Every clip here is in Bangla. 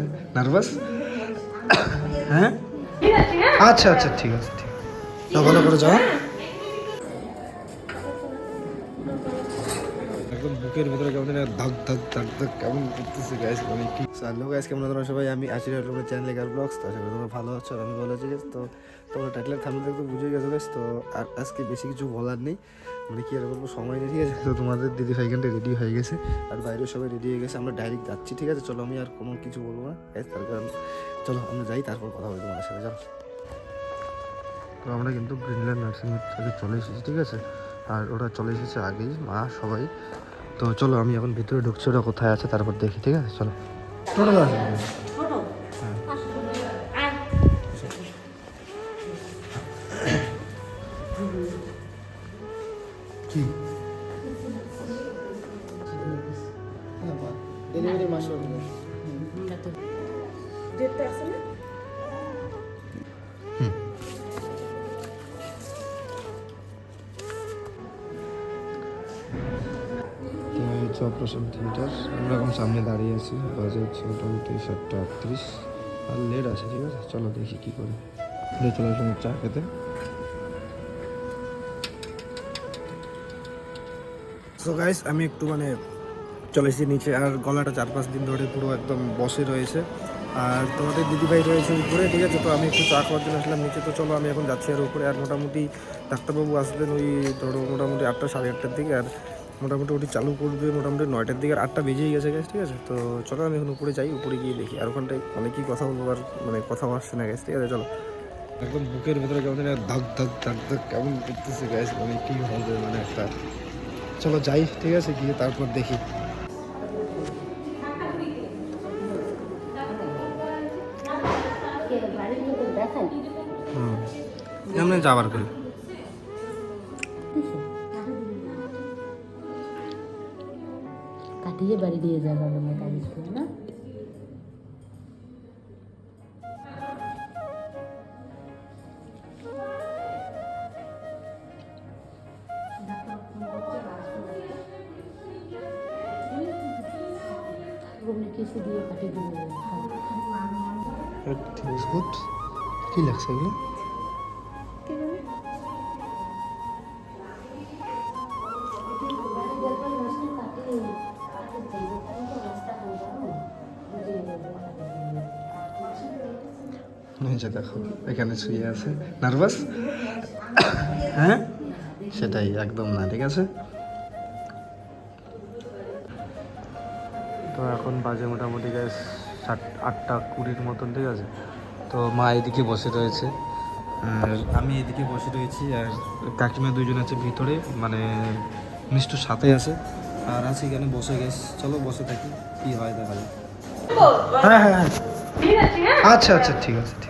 আছে নার্ভাস হ্যাঁ? আচ্ছা আচ্ছা ঠিক আছে ঠিক আছে। ভালো করে যাও। একদম বুকের ভিতরে কেমন ধাক ধাক ধাক ধাক কেমন করতেছে গাইস মানে কি? হ্যালো গাইস কেমন তোমরা সবাই? আমি আশির তোমার চ্যানেলে গার ব্লগস তো আশা করি তোমরা ভালো আছো আমি ভালো আছি। তো তোমরা টাইটেলের থামলে দেখতে বুঝে গেছো গাইস তো আর আজকে বেশি কিছু বলার নেই। মানে কি আর বলব সময় নেই ঠিক আছে? তো তোমাদের দিদি ভাইখানটা রেডি হয়ে গেছে আর বাইরেও সবাই রেডি হয়ে গেছে আমরা ডাইরেক্ট যাচ্ছি ঠিক আছে? চলো আমি আর কোনো কিছু বলব না guys, তার কারণ চলো আমরা যাই তারপর কথা বলি তোমাদের সাথে চলো তো আমরা কিন্তু গ্রিনল্যান্ড নার্সিং থেকে চলে এসেছি ঠিক আছে? আর ওরা চলে এসেছে আগেই মা সবাই। তো চলো আমি এখন ভিতরে ঢুকছি ওরা কোথায় আছে তারপর দেখি ঠিক আছে? চলো। টোটো দাও। কি? ডেলিভারি মাসে তো এই হচ্ছে অপারেশন থিয়েটার সামনে দাঁড়িয়ে আছি। বাজে হচ্ছে মোটামুটি সাতটা আটত্রিশ। আর লেট আছে, ঠিক আছে? চলো দেখি কী করি। চলে আসুন চা খেতে। সো গাইস আমি একটু মানে চলে এসেছি নিচে। আর গলাটা চার পাঁচ দিন ধরে পুরো একদম বসে রয়েছে। আর তোমাদের দিদিভাই রয়েছে উপরে, ঠিক আছে? তো আমি একটু চা খাওয়ার জন্য আসলাম নিচে। তো চলো, আমি এখন যাচ্ছি আর উপরে। আর মোটামুটি ডাক্তারবাবু আসবেন ওই, ধরো, মোটামুটি আটটা, সাড়ে আটটার দিকে। আর মোটামুটি ওটি চালু করবে মোটামুটি নয়টার দিকে আটটা বেজেই গেছে গ্যাস ঠিক আছে? তো চলো আমি এখন উপরে যাই উপরে গিয়ে দেখি। আর ওখানটায় অনেকই কথা বলব আর মানে কথাও আসছে না গ্যাস ঠিক আছে? চলো। একদম বুকের ভেতরে কেমন যেন ধাক ধাক ধাক ধাক কেমন করতেছে গ্যাস মানে কি হবে মানে একটা। চলো যাই ঠিক আছে? গিয়ে তারপর দেখি। হুম। এমনি যাবার করি কাটিয়ে বাড়ি দিয়ে যাব আমার কাগজ করে না ওগুলো কিছু দিয়ে কাটিয়ে দিয়ে বিস্কুট কি লাগছে এগুলো যে দেখো এখানে শুয়ে আছে। নার্ভাস হ্যাঁ? সেটাই একদম না ঠিক আছে? তো এখন বাজে মোটামুটি গ্যাস সাত আটটা কুড়ির মতন ঠিক আছে? তো মা এদিকে বসে রয়েছে। আর আমি এদিকে বসে রয়েছি আর কাকিমা দুজন আছে ভিতরে মানে মিষ্টু সাথে আছে। আর আছে এখানে বসে গেছ চলো বসে থাকি কি হয় দেখা যাবে হ্যাঁ হ্যাঁ হ্যাঁ। আচ্ছা আচ্ছা ঠিক আছে ঠিক আছে।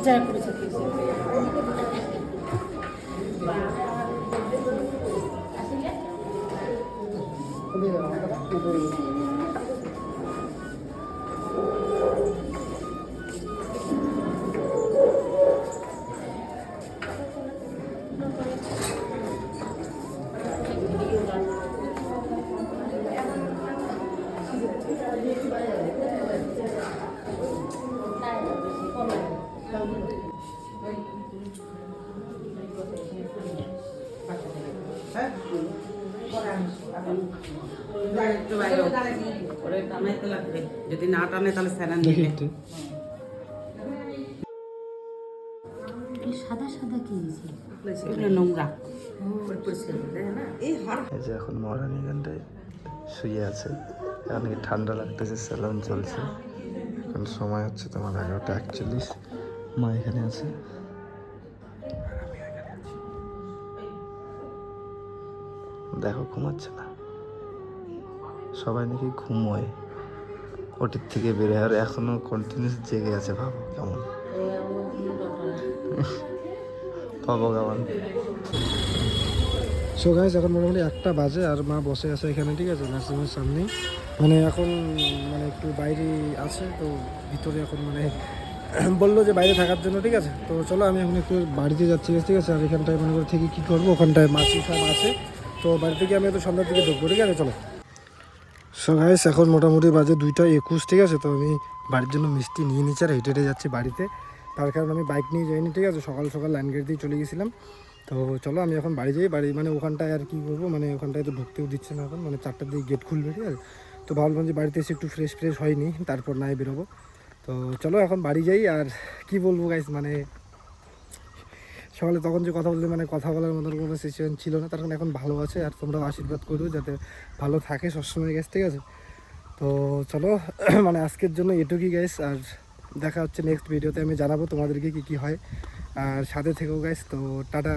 টানাইতে লাগবে যদি না টানে তাহলে যে এখন মহারানী এখানটায় শুয়ে আছে এখন ঠান্ডা লাগতেছে স্যালন চলছে এখন সময় হচ্ছে তোমার এগারোটা একচল্লিশ মা এখানে আছি। দেখো, ঘুমাচ্ছে না সবাই নাকি ঘুমোয়। ওটির থেকে বেরোয় আর এখনও কন্টিনিউস জেগে আছে ভাবো কেমন? ভাবো কেমন? সো গাইস এখন মোটামুটি একটা বাজে আর মা বসে আছে এখানে, ঠিক আছে? নার্সিংহোমের সামনেই। মানে এখন মানে একটু বাইরে আছে, তো ভিতরে এখন মানে বলল যে বাইরে থাকার জন্য, ঠিক আছে? তো চলো, আমি এখন একটু বাড়িতে যাচ্ছি, ঠিক আছে? আর এখানটায় মনে করে থেকে কী করব, ওখানটায় মাসি সব আছে। তো বাড়ি থেকে আমি তো সন্ধ্যার দিকে ঢুকবো, ঠিক আছে? চলো। সো গাইস এখন মোটামুটি বাজে দুইটা একুশ, ঠিক আছে? তো আমি বাড়ির জন্য মিষ্টি নিয়ে নিচ্ছি আর হেঁটে হেঁটে যাচ্ছি বাড়িতে। তার কারণ আমি বাইক নিয়ে যাইনি, ঠিক আছে? সকাল সকাল লাইন গেট দিয়ে চলে গেছিলাম। তো চলো, আমি এখন বাড়ি যাই। বাড়ি মানে ওখানটায় আর কি করব মানে ওখানটায় তো ঢুকতেও দিচ্ছে না এখন। মানে চারটার দিকে গেট খুলবে, ঠিক আছে? তো ভাবলাম যে বাড়িতে এসে একটু ফ্রেশ ফ্রেশ হয়নি, তারপর নাই বেরোবো। তো চলো, এখন বাড়ি যাই। আর কি বলব গাইস মানে সকালে তখন যে কথা বললে মানে কথা বলার মতন কোনো সিচুয়েশন ছিল না। তার কারণ এখন ভালো আছে আর তোমরাও আশীর্বাদ করো যাতে ভালো থাকে সবসময় গ্যাস ঠিক আছে? তো চলো মানে আজকের জন্য এটুকুই গাইস আর দেখা হচ্ছে নেক্সট ভিডিওতে আমি জানাব তোমাদেরকে কী কী হয়। আর সাথে থেকেও গাইস তো টাটা।